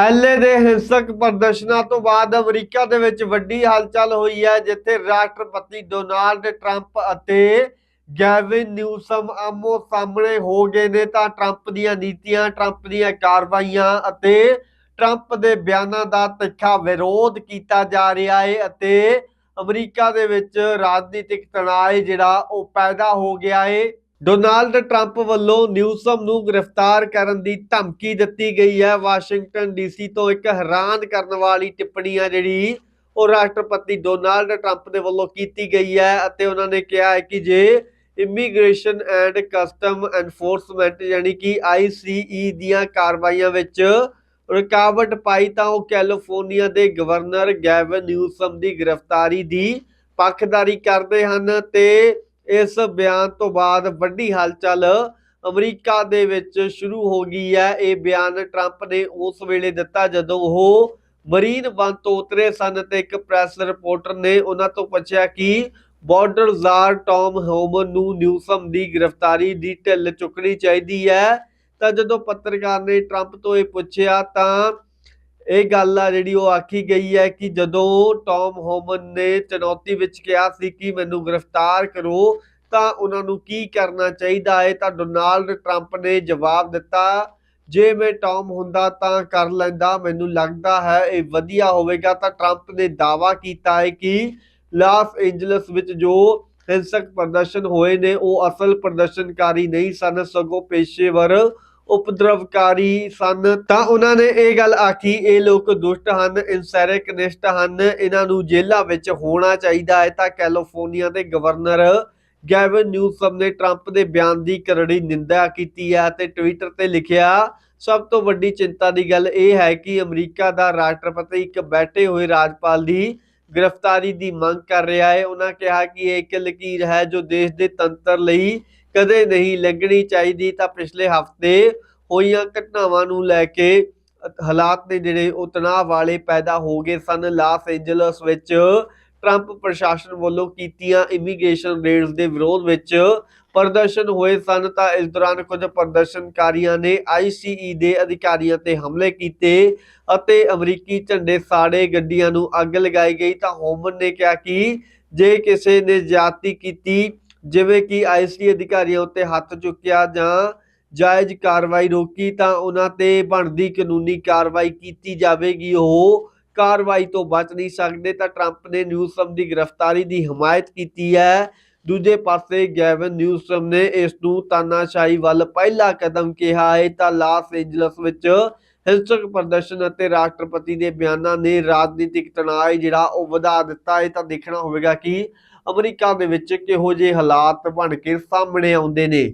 LA ਦੇ ਹਿੰਸਕ ਪ੍ਰਦਰਸ਼ਨਾਂ ਤੋਂ ਬਾਅਦ ਅਮਰੀਕਾ ਦੇ ਵਿੱਚ ਵੱਡੀ ਹਲਚਲ ਹੋਈ ਹੈ, ਜਿੱਥੇ ਰਾਸ਼ਟਰਪਤੀ ਡੋਨਾਲਡ ਟਰੰਪ ਅਤੇ ਗੈਵਿਨ ਨਿਊਸਮ ਆਮੋ ਸਾਹਮਣੇ ਹੋ ਗਏ ਨੇ। ਤਾਂ ਟਰੰਪ ਦੀਆਂ ਨੀਤੀਆਂ, ਟਰੰਪ ਦੀਆਂ ਕਾਰਵਾਈਆਂ ਅਤੇ ਟਰੰਪ ਦੇ ਬਿਆਨਾਂ ਦਾ ਤਿੱਖਾ ਵਿਰੋਧ ਕੀਤਾ ਜਾ ਰਿਹਾ ਹੈ ਅਤੇ ਅਮਰੀਕਾ ਦੇ ਵਿੱਚ ਰਾਜਨੀਤਿਕ ਤਣਾਅ ਜਿਹੜਾ ਉਹ ਪੈਦਾ ਹੋ ਗਿਆ ਹੈ ਡੋਨਾਲਡ ਟਰੰਪ ਵੱਲੋਂ ਨਿਊਸਮ ਨੂੰ ਗ੍ਰਿਫਤਾਰ ਕਰਨ ਦੀ ਧਮਕੀ ਦਿੱਤੀ ਗਈ ਹੈ। ਵਾਸ਼ਿੰਗਟਨ ਡੀਸੀ ਤੋਂ ਇੱਕ ਹੈਰਾਨ ਕਰਨ ਵਾਲੀ ਟਿੱਪਣੀ ਆ ਜਿਹੜੀ ਉਹ ਰਾਸ਼ਟਰਪਤੀ ਡੋਨਾਲਡ ਟਰੰਪ ਦੇ ਵੱਲੋਂ ਕੀਤੀ ਗਈ ਹੈ ਅਤੇ ਉਹਨਾਂ ਨੇ ਕਿਹਾ ਹੈ ਕਿ ਜੇ ਇਮੀਗ੍ਰੇਸ਼ਨ ਐਂਡ ਕਸਟਮ ਐਨਫੋਰਸਮੈਂਟ ਯਾਨੀ ਕਿ ਆਈਸੀਈ ਦੀਆਂ ਕਾਰਵਾਈਆਂ ਵਿੱਚ ਰੁਕਾਵਟ ਪਾਈ ਤਾਂ ਉਹ ਕੈਲੀਫੋਰਨੀਆ ਦੇ ਗਵਰਨਰ ਗੈਵਨ ਨਿਊਸਮ ਦੀ ਗ੍ਰਿਫਤਾਰੀ ਦੀ ਪੱਖਦਾਰੀ ਕਰਦੇ ਹਨ ਤੇ ਇਸ ਬਿਆਨ ਤੋਂ ਬਾਅਦ ਵੱਡੀ ਹਲਚਲ ਅਮਰੀਕਾ ਦੇ ਵਿੱਚ ਸ਼ੁਰੂ ਹੋ ਗਈ ਹੈ। ਇਹ ਬਿਆਨ ਟਰੰਪ ਨੇ ਉਸ ਵੇਲੇ ਦਿੱਤਾ ਜਦੋਂ ਉਹ ਮਰੀਨ ਬੰਦ ਤੋਂ ਉਤਰੇ ਸਨ ਤੇ ਇੱਕ ਪ੍ਰੈਸ ਰਿਪੋਰਟਰ ਨੇ ਉਹਨਾਂ ਤੋਂ ਪੁੱਛਿਆ ਕਿ ਬਾਰਡਰ ਜ਼ਾਰ ਟੌਮ ਹੋਮਨ ਨੂੰ ਨਿਊਸਮ ਦੀ ਗ੍ਰਿਫਤਾਰੀ ਦੀ ਢਿੱਲ ਚੁੱਕਣੀ ਚਾਹੀਦੀ ਹੈ। ਤਾਂ ਜਦੋਂ ਪੱਤਰਕਾਰ ਨੇ ਟਰੰਪ ਤੋਂ ਇਹ ਪੁੱਛਿਆ ਤਾਂ ਇਹ ਗੱਲ ਆ ਜਿਹੜੀ ਉਹ ਆਖੀ ਗਈ ਹੈ ਕਿ ਜਦੋਂ ਟੌਮ ਹੋਮਨ ਨੇ ਚੁਣੌਤੀ ਵਿੱਚ ਕਿਹਾ ਸੀ ਕਿ ਮੈਨੂੰ ਗ੍ਰਿਫਤਾਰ ਕਰੋ, ਤਾਂ ਉਹਨਾਂ ਨੂੰ ਕੀ ਕਰਨਾ ਚਾਹੀਦਾ? ਹੈ ਤਾਂ ਡੋਨਾਲਡ ਟਰੰਪ ਨੇ ਜਵਾਬ ਦਿੱਤਾ, ਜੇ ਮੈਂ ਟੌਮ ਹੁੰਦਾ ਤਾਂ ਕਰ ਲੈਂਦਾ, ਮੈਨੂੰ ਲੱਗਦਾ ਹੈ ਇਹ ਵਧੀਆ ਹੋਵੇਗਾ। ਤਾਂ ਟਰੰਪ ਨੇ ਦਾਅਵਾ ਕੀਤਾ ਹੈ ਕਿ ਲਾਸ ਐਂਜਲਸ ਵਿੱਚ ਜੋ ਹਿੰਸਕ ਪ੍ਰਦਰਸ਼ਨ ਹੋਏ ਨੇ, ਉਹ ਅਸਲ ਪ੍ਰਦਰਸ਼ਨਕਾਰੀ ਨਹੀਂ ਸਨ, ਸਗੋਂ ਪੇਸ਼ੇਵਰ ਉਪਦਰਵਕਾਰੀ ਸਨ। ਤਾਂ ਉਹਨਾਂ ਨੇ ਇਹ ਗੱਲ ਆਖੀ, ਇਹ ਲੋਕ ਦੁਸ਼ਟ ਹਨ, ਇਨਸੈਰਕਨਿਸਟ ਹਨ, ਇਹਨਾਂ ਨੂੰ ਜੇਲ੍ਹਾਂ ਵਿੱਚ ਹੋਣਾ ਚਾਹੀਦਾ ਹੈ। ਤਾਂ ਕੈਲੀਫੋਰਨੀਆ ਦੇ ਗਵਰਨਰ ਗੈਵਨ ਨਿਊਸਮ ਨੇ ਟਰੰਪ ਦੇ ਬਿਆਨ ਦੀ ਕਰੜੀ ਨਿੰਦਾ ਕੀਤੀ ਹੈ ਤੇ ਟਵਿੱਟਰ ਤੇ ਲਿਖਿਆ, ਸਭ ਤੋਂ ਵੱਡੀ ਚਿੰਤਾ ਦੀ ਗੱਲ ਇਹ ਹੈ ਕਿ ਅਮਰੀਕਾ ਦਾ ਰਾਸ਼ਟਰਪਤੀ ਇੱਕ ਬੈਠੇ ਹੋਏ ਰਾਜਪਾਲ ਦੀ ਗ੍ਰਿਫਤਾਰੀ ਦੀ ਮੰਗ ਕਰ ਰਿਹਾ ਹੈ। ਉਹਨਾਂ ਕਿਹਾ ਕਿ ਇਹ ਇੱਕ ਲਕੀਰ ਹੈ ਜੋ ਦੇਸ਼ ਦੇ ਤੰਤਰ ਲਈ ਕਦੇ ਨਹੀਂ ਲੱਗਣੀ ਚਾਹੀਦੀ ਤਾਂ ਪਿਛਲੇ ਹਫ਼ਤੇ ਹੋਈਆਂ ਘਟਨਾਵਾਂ ਨੂੰ ਲੈ ਕੇ ਹਾਲਾਤ ਨੇ ਜਿਹੜੇ ਉਹ ਤਣਾਅ ਵਾਲੇ ਪੈਦਾ ਹੋ ਗਏ ਸਨ। ਲਾਸ ਐਂਜਲਸ ਵਿੱਚ ਟਰੰਪ ਪ੍ਰਸ਼ਾਸਨ ਵੱਲੋਂ ਕੀਤੀਆਂ ਇਮੀਗ੍ਰੇਸ਼ਨ ਰੇਡਸ ਦੇ ਵਿਰੋਧ ਵਿੱਚ ਪ੍ਰਦਰਸ਼ਨ ਹੋਏ ਸਨ ਤਾਂ ਇਸ ਦੌਰਾਨ ਕੁਝ ਪ੍ਰਦਰਸ਼ਨਕਾਰੀਆਂ ਨੇ ਆਈਸੀਈ ਦੇ ਅਧਿਕਾਰੀਆਂ ਤੇ ਹਮਲੇ ਕੀਤੇ ਅਤੇ ਅਮਰੀਕੀ ਝੰਡੇ ਸਾੜੇ ਗੱਡੀਆਂ ਨੂੰ ਅੱਗ ਲਗਾਈ ਗਈ ਤਾਂ ਹੋਮਨ ਨੇ ਕਿਹਾ ਕਿ ਜੇ ਕਿਸੇ ਨੇ ਜ਼ਿਆਦਤੀ ਕੀਤੀ ਜਿਵੇਂ ਕਿ ਆਈਸੀਈ ਅਧਿਕਾਰੀਆਂ ਉੱਤੇ ਹੱਥ ਚੁੱਕਿਆ ਜਾਂ ਜਾਇਜ਼ ਕਾਰਵਾਈ ਰੋਕੀ, ਤਾਂ ਉਹਨਾਂ ਤੇ ਬਣਦੀ ਕਾਨੂੰਨੀ ਕਾਰਵਾਈ ਕੀਤੀ ਜਾਵੇਗੀ। ਉਹ ਕਾਰਵਾਈ ਤੋਂ ਬਚ ਨਹੀਂ ਸਕਦੇ, ਤਾਂ ਟਰੰਪ ਨੇ ਨਿਊਸਮ ਦੀ ਗ੍ਰਿਫਤਾਰੀ ਦੀ ਹਮਾਇਤ ਕੀਤੀ ਹੈ। ਦੂਜੇ ਪਾਸੇ ਗੈਵਨ ਨਿਊਸਮ ਨੇ ਇਸ ਨੂੰ ਤਾਨਾਸ਼ਾਹੀ ਵੱਲ ਪਹਿਲਾ ਕਦਮ ਕਿਹਾ ਹੈ। ਤਾਂ ਲਾਸ ਏਂਜਲਸ ਵਿੱਚ ਹਿੰਸਕ ਪ੍ਰਦਰਸ਼ਨ ਅਤੇ ਰਾਸ਼ਟਰਪਤੀ ਦੇ ਬਿਆਨਾਂ ਨੇ ਰਾਜਨੀਤਿਕ ਤਣਾਅ ਜਿਹੜਾ ਉਹ ਵਧਾ ਦਿੱਤਾ। ਹੈ ਤਾਂ ਦੇਖਣਾ ਹੋਵੇਗਾ ਕਿ ਅਮਰੀਕਾ ਦੇ ਵਿੱਚ ਕਿਹੋ ਜਿਹੇ ਹਾਲਾਤ ਬਣ ਕੇ ਸਾਹਮਣੇ ਆਉਂਦੇ ਨੇ।